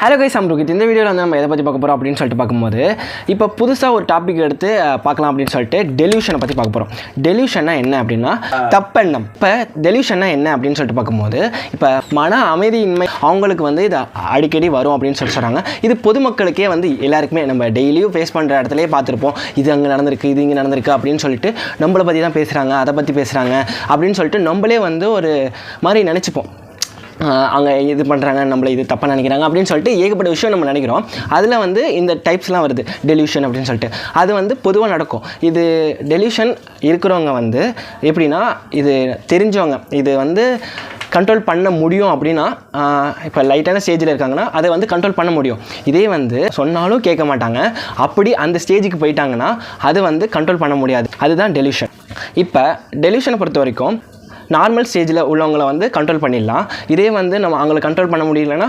Hello guys அம்ருகித் இந்த வீடியோவில் வந்து நம்ம எதை பற்றி பார்க்க போகிறோம் அப்படின்னு சொல்லிட்டு பார்க்கும்போது இப்போ புதுசாக ஒரு டாபிக் எடுத்து பார்க்கலாம் அப்படின்னு சொல்லிட்டு டெலியூஷனை பற்றி பார்க்க போகிறோம் டெலியூஷன்னா என்ன அப்படின்னா தப்பெண்ணம். இப்போ டெலியூஷன்னா என்ன அப்படின்னு சொல்லிட்டு பார்க்கும்போது இப்போ மன அமைதியின்மை அவங்களுக்கு வந்து இது அடிக்கடி வரும் அப்படின்னு சொல்லி சொல்கிறாங்க இது பொதுமக்களுக்கே வந்து எல்லாருக்குமே நம்ம டெய்லியும் ஃபேஸ் பண்ணுற இடத்துலையே பார்த்துருப்போம். இது அங்கே நடந்திருக்கு இது இங்கே நடந்திருக்கு அப்படின்னு சொல்லிட்டு நம்மளை பற்றி தான் பேசுகிறாங்க அதை பற்றி பேசுகிறாங்க அப்படின்னு சொல்லிட்டு நம்மளே வந்து ஒரு மாதிரி நினச்சிப்போம். அங்கே இது பண்ணுறாங்க நம்மளை இது தப்பாக நினைக்கிறாங்க அப்படின்னு சொல்லிட்டு ஏகப்பட்ட விஷயம் நம்ம நினைக்கிறோம். அதில் வந்து இந்த டைப்ஸ்லாம் வருது டெலியூஷன் அப்படின்னு சொல்லிட்டு. அது வந்து பொதுவாக நடக்கும். இது டெலியூஷன் இருக்கிறவங்க வந்து எப்படின்னா இது தெரிஞ்சவங்க. இது வந்து கண்ட்ரோல் பண்ண முடியும் அப்படின்னா இப்போ லைட்டான ஸ்டேஜில் இருக்காங்கன்னா அதை வந்து கண்ட்ரோல் பண்ண முடியும். இதே வந்து சொன்னாலும் கேட்க மாட்டாங்க. அப்படி அந்த ஸ்டேஜுக்கு போயிட்டாங்கன்னா அது வந்து கண்ட்ரோல் பண்ண முடியாது. அதுதான் டெலியூஷன் இப்போ டெலியூஷனை பொறுத்த வரைக்கும் நார்மல் ஸ்டேஜில் உள்ளவங்களை வந்து கண்ட்ரோல் பண்ணிடலாம். இதே வந்து நம்ம அவங்கள கண்ட்ரோல் பண்ண முடியலன்னா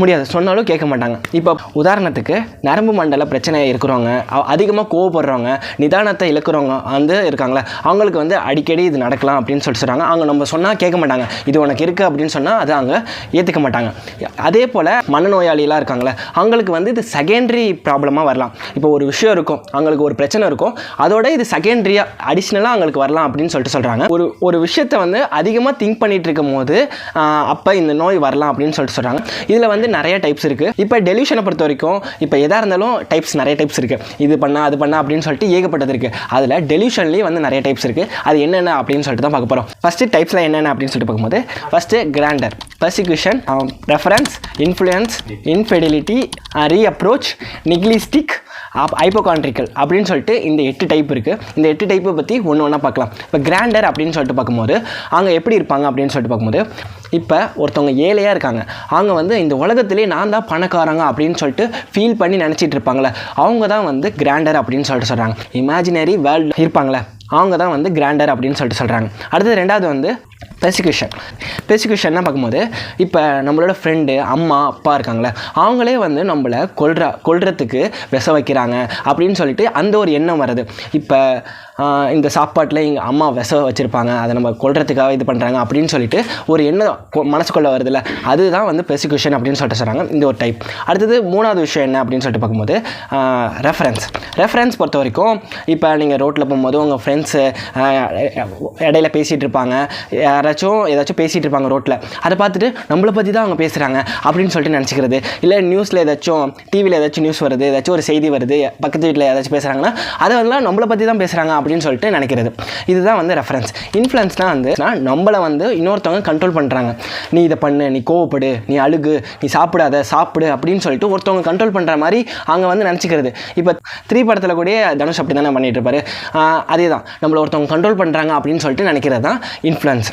முடியாது. சொன்னாலும் கேட்க மாட்டாங்க. இப்போ உதாரணத்துக்கு நரம்பு மண்டல பிரச்சனை இருக்கிறவங்க அதிகமாக கோவப்படுறவங்க நிதானத்தை இழக்கிறவங்க வந்து இருக்காங்களே அவங்களுக்கு வந்து அடிக்கடி இது நடக்கலாம் அப்படின்னு சொல்லிட்டு சொல்கிறாங்க அவங்க நம்ம சொன்னால் கேட்க மாட்டாங்க. இது உனக்கு இருக்குது அப்படின்னு சொன்னால் அதை அவங்க ஏற்றுக்க மாட்டாங்க. அதே போல் மனநோயாளிலாம் இருக்காங்களே அவங்களுக்கு வந்து இது செகண்டரி ப்ராப்ளமாக வரலாம். இப்போ ஒரு விஷயம் இருக்கும் அவங்களுக்கு ஒரு பிரச்சனை இருக்கும் அதோட இது செகண்டரியாக அடிஷ்னலாக அவங்களுக்கு வரலாம் அப்படின்னு சொல்லிட்டு சொல்கிறாங்க ஒரு ஒரு விஷயத்தை வந்து அதிகமாக திங்க் பண்ணிகிட்டு இருக்கும் போது அப்போ இந்த நோய் வரலாம் அப்படின்னு சொல்லிட்டு சொல்கிறாங்க இதில் வந்து நிறைய டைப்ஸ் இருக்குது இப்போ டெலியூஷனை பொறுத்த வரைக்கும் இப்போ எதாக இருந்தாலும் டைப்ஸ் நிறைய டைப்ஸ் இருக்குது இது பண்ணா அது பண்ணா அப்படின்னு சொல்லிட்டு ஏகப்பட்டது இருக்குது அதில் டெலியூஷன்லேயே வந்து நிறைய டைப்ஸ் இருக்குது அது என்னென்ன அப்படின்னு சொல்லிட்டு தான் பார்க்க போகிறோம் ஃபஸ்ட்டு டைப்ஸில் என்னென்ன அப்படின்னு சொல்லிட்டு பார்க்கும்போது first grandeur persecution reference influence infidelity reapproach nihilistic up hypochondriacal அப்படின்னு சொல்லிட்டு இந்த எட்டு டைப் இருக்குது இந்த எட்டு டைப்பை பற்றி ஒன்று ஒன்றா பார்க்கலாம். இப்போ கிராண்டர் அப்படின்னு சொல்லிட்டு பார்க்கும்போது அவங்க எப்படி இருப்பாங்க அப்படின்னு சொல்லிட்டு பார்க்கும்போது இப்போ ஒருத்தவங்க ஏழையாக இருக்காங்க. அவங்க வந்து இந்த உலகத்திலே நான் தான் பணக்காரங்க அப்படின்னு சொல்லிட்டு ஃபீல் பண்ணி நினச்சிட்டு இருப்பாங்களே அவங்க தான் வந்து கிராண்டர் அப்படின்னு சொல்லிட்டு சொல்கிறாங்க இமேஜினரி வேர்ல்டு இருப்பாங்களே அவங்க தான் வந்து கிராண்டர் அப்படின்னு சொல்லிட்டு சொல்கிறாங்க அடுத்தது ரெண்டாவது வந்து பெர்சிக்யூஷன் பெர்சிக்யூஷன்னா பார்க்கும்போது இப்போ நம்மளோட ஃப்ரெண்டு அம்மா அப்பா இருக்காங்களே அவங்களே வந்து நம்மளை கொல்ற கொல்றதுக்கு விஷ வைக்கிறாங்க அப்படின்னு சொல்லிட்டு அந்த ஒரு எண்ணம் வருது இப்போ இந்த சாப்பாட்டில் எங்கள் அம்மா விஷ வச்சுருப்பாங்க அதை நம்ம கொல்றதுக்காக இது பண்ணுறாங்க அப்படின்னு சொல்லிட்டு ஒரு எண்ணம் கொ- மனசுக்குள்ளே வருதுல்ல அதுதான் வந்து பெர்சிக்யூஷன் அப்படின்னு சொல்லிட்டு சொல்கிறாங்க இந்த ஒரு டைப் அடுத்தது மூணாவது விஷயம் என்ன அப்படின்னு சொல்லிட்டு பார்க்கும்போது ரெஃபரன்ஸ் ரெஃபரன்ஸ் பொறுத்த வரைக்கும் இப்போ நீங்கள் ரோட்டில் போகும்போது உங்கள் ஃப்ரெண்ட்ஸு இடையில பேசிகிட்டு இருப்பாங்க யாராச்சும் ஏதாச்சும் பேசிகிட்டு இருப்பாங்க ரோட்டில் அதை பார்த்துட்டு நம்மளை பற்றி தான் அவங்க பேசுகிறாங்க அப்படின்னு சொல்லிட்டு நினச்சிக்கிறது. இல்லை நியூஸில் ஏதாச்சும் டிவியில் ஏதாச்சும் நியூஸ் வருது ஏதாச்சும் ஒரு செய்தி வருது பக்கத்து வீட்டில் ஏதாச்சும் பேசுகிறாங்கன்னா அதை வந்து நம்மளை பற்றி தான் பேசுகிறாங்க அப்படின்னு சொல்லிட்டு நினைக்கிறது. இதுதான் வந்து ரெஃபரன்ஸ் இன்ஃப்ளூயன்ஸ்னால் வந்து நான் நம்மளை வந்து இன்னொருத்தவங்க கண்ட்ரோல் பண்ணுறாங்க நீ இதை பண்ணு நீ கோவப்படு நீ அழுகு நீ சாப்பிடாத சாப்பிடு அப்படின்னு சொல்லிட்டு ஒருத்தவங்க கண்ட்ரோல் பண்ணுற மாதிரி அங்கே வந்து நினச்சிக்கிறது. இப்போ த்ரீ படத்தில் கூட தனுஷ் அப்படி தானே பண்ணிட்டு இருப்பாரு. அதே தான் நம்மளை ஒருத்தவங்க கண்ட்ரோல் பண்ணுறாங்க அப்படின்னு சொல்லிட்டு நினைக்கிறது தான் இன்ஃப்ளூயன்ஸ்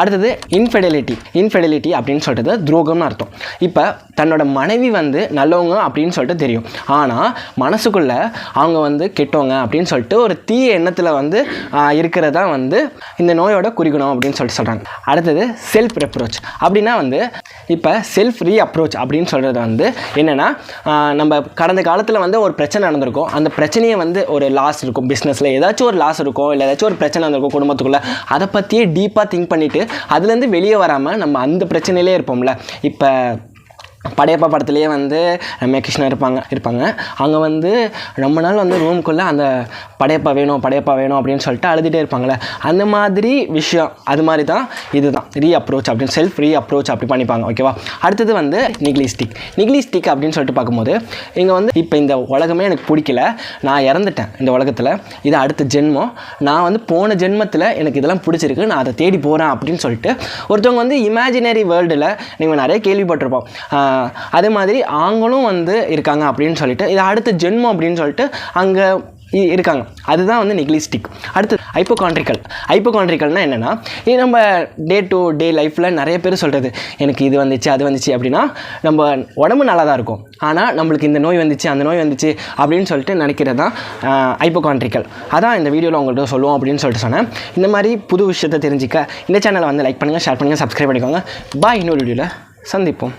அடுத்தது இன்ஃபெடிலிட்டி இன்ஃபெடிலிட்டி அப்படின்னு சொல்லிட்டு துரோகம்னு அர்த்தம். இப்போ தன்னோட மனைவி வந்து நல்லவங்க அப்படின்னு சொல்லிட்டு தெரியும். ஆனால் மனசுக்குள்ளே அவங்க வந்து கெட்டவங்க அப்படின்னு சொல்லிட்டு ஒரு தீய எண்ணத்தில் வந்து இருக்கிறதா வந்து இந்த நோயோட குறிக்கணும் அப்படின்னு சொல்லிட்டு சொல்கிறாங்க அடுத்தது செல்ஃப் ரெப்ரோச் அப்படின்னா வந்து இப்போ செல்ஃப் ரீ அப்ரோச் அப்படின்னு சொல்கிறது வந்து என்னென்னா நம்ம கடந்த காலத்தில் வந்து ஒரு பிரச்சனை நடந்திருக்கும். அந்த பிரச்சனையை வந்து ஒரு லாஸ் இருக்கும். பிஸ்னஸில் ஏதாச்சும் ஒரு லாஸ் இருக்கும் இல்லை ஏதாச்சும் ஒரு பிரச்சனை நடந்திருக்கும் குடும்பத்துக்குள்ளே. அதை பற்றியே டீப்பாக திங்க் பண்ணிட்டு பண்ணிவிட்டு அதுலேருந்து வெளியே வராமல் நம்ம அந்த பிரச்சனையிலே இருப்போம்ல. இப்போ படையப்பா படத்துலேயே வந்து ரம்யா கிருஷ்ணா இருப்பாங்க இருப்பாங்க. அங்கே வந்து ரொம்ப நாள் வந்து ரூம்குள்ளே அந்த படையப்பா வேணும் படையப்பா வேணும் அப்படின்னு சொல்லிட்டு அழுதுகிட்டே இருப்பாங்களே அந்த மாதிரி விஷயம் அது மாதிரி தான் இதுதான். ரீ அப்ரோச் அப்படின்னு செல்ஃப் ரீ அப்ரோச் அப்படி பண்ணிப்பாங்க ஓகேவா அடுத்தது வந்து நிக்லிஸ்டிக் நிக்லிஸ்டிக் அப்படின்னு சொல்லிட்டு பார்க்கும்போது இங்கே வந்து இப்போ இந்த உலகமே எனக்கு பிடிக்கல. நான் இறந்துட்டேன் இந்த உலகத்தில். இது அடுத்த ஜென்மம். நான் வந்து போன ஜென்மத்தில் எனக்கு இதெல்லாம் பிடிச்சிருக்கு. நான் அதை தேடி போகிறேன் அப்படின்னு சொல்லிட்டு ஒருத்தவங்க வந்து இமேஜினரி வேர்ல்டில் நீங்கள் நிறைய கேள்விப்பட்டிருப்போம். அதே மாதிரி அவங்களும் வந்து இருக்காங்க அப்படின்னு சொல்லிட்டு இது அடுத்த ஜென்மம் அப்படின்னு சொல்லிட்டு அங்கே இருக்காங்க. அதுதான் வந்து நெக்லிஸ்டிக். அடுத்து ஐப்போகான்ட்ரிக்கல் ஐப்போகான்ட்ரிக்கல்னால் என்னென்னா இது நம்ம டே டு டே லைஃப்பில் நிறைய பேர் சொல்கிறது எனக்கு இது வந்துச்சு அது வந்துச்சு அப்படின்னா நம்ம உடம்பு நல்லா தான் இருக்கும். ஆனால் நம்மளுக்கு இந்த நோய் வந்துச்சு அந்த நோய் வந்துச்சு அப்படின்னு சொல்லிட்டு நினைக்கிறது தான் ஐப்போகான்ட்ரிக்கல் அதான் இந்த வீடியோவில் உங்கள்கிட்ட சொல்லுவோம் அப்படின்னு சொல்லிட்டு சொன்னேன். இந்த மாதிரி புது விஷயத்தை தெரிஞ்சிக்க இந்த சேனலை வந்து லைக் பண்ணுங்கள் ஷேர் பண்ணுங்கள் சப்ஸ்கிரைப் பண்ணிக்கோங்க. பாய் இன்னொரு வீடியோவில் சந்திப்போம்.